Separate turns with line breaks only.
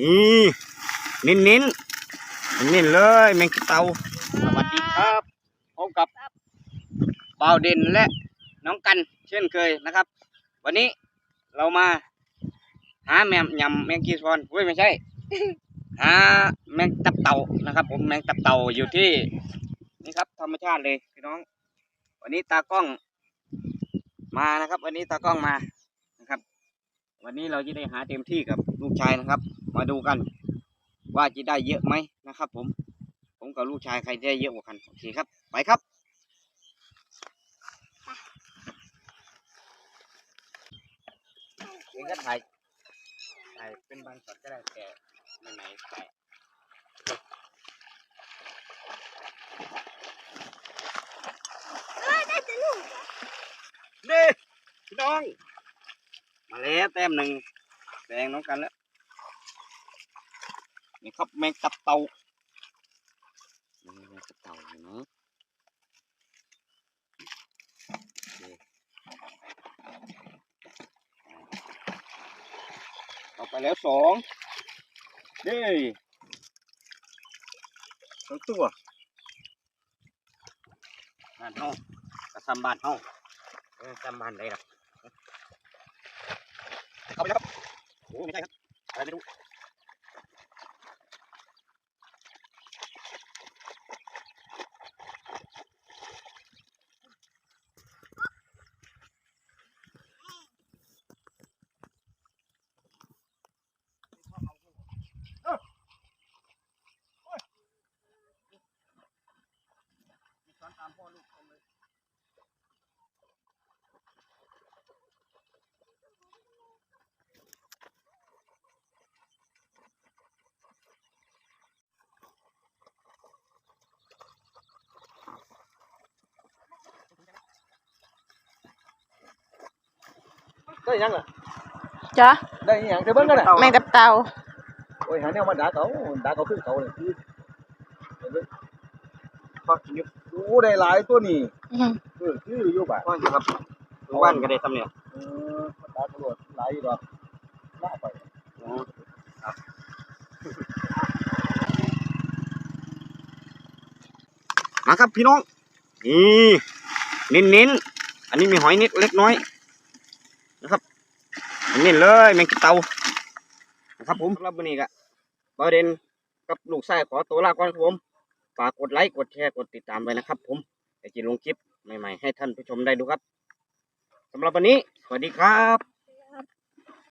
นี่เน้นเน้นเน้นเลยแมงกะเตาสวัสดีครับพบกับบ่าวเด่นและน้องกันเช่นเคยนะครับ วันนี้เรามา หาแมมยำแมงกีซอนเว้ยไม่ใช่ หาแมงตับเต่านะครับ ผมแมงตับเต่าอยู่ที่นี่ครับธรรมชาติเลยพี่น้อง วันนี้ตากล้องมานะครับ วันนี้ตากล้องมา วันนี้เราจะได้หาเต็มที่กับลูกชายนะครับ มาดูกัน ว่าจะได้เยอะไหมนะครับ ผม ผมกับลูกชายใครได้เยอะกว่ากันโอเคครับ ไปครับเองก็ถ่ายถ่ายเป็นบางช็อตก็ได้แต่ไม่ไหนถ่ายเด้พี่น้อง มาแล้วแต้มหนึ่งแดงน้องกันแล้วนี่ครับแมงตับเต่านี่แมงตับเต่าเห็นไหมโอเคเอาไปแล้วสองเด้สองตัวบ้านเฮากระซำบ้านเฮาเออจำบ้านได้หรอกเข้าไปแล้วครับโอ้ ไม่ใช่ครับอะไรไม่รู้ตามพ่อลูกคนเลย ได้ยังอะ
จ้ะ
ได้ยังเธอเบิ้งกันอะ
แมงตับเต่า
โอ้ยหาแนวมาด่าเขาด่าเขาขึ้นเขาเลยคือเห็นไหมพักอยู่โอ้ได้หลายตัวนี่
อืม
เออคืออยู่บ่าว่าอยู่ครับทุกวันก็ได้ทำเนี่ยเออด่าตำรวจหลายอยู่ดอกล่าไปอ๋อครับมาครับพี่น้องนี่เน้นเน้นๆอันนี้มีหอยนิดเล็กน้อย นะครับนี่เลยแมงกะเตานะครับผมรับวันนี้ก็ประเด็นกับลูกชายขอตัวลาก่อนครับผมฝากกดไลค์กดแชร์กดติดตามไปนะครับ ผมจะลงคลิปใหม่ๆให้ท่านผู้ชมได้ดูครับสำหรับวันนี้ สวัสดีครับ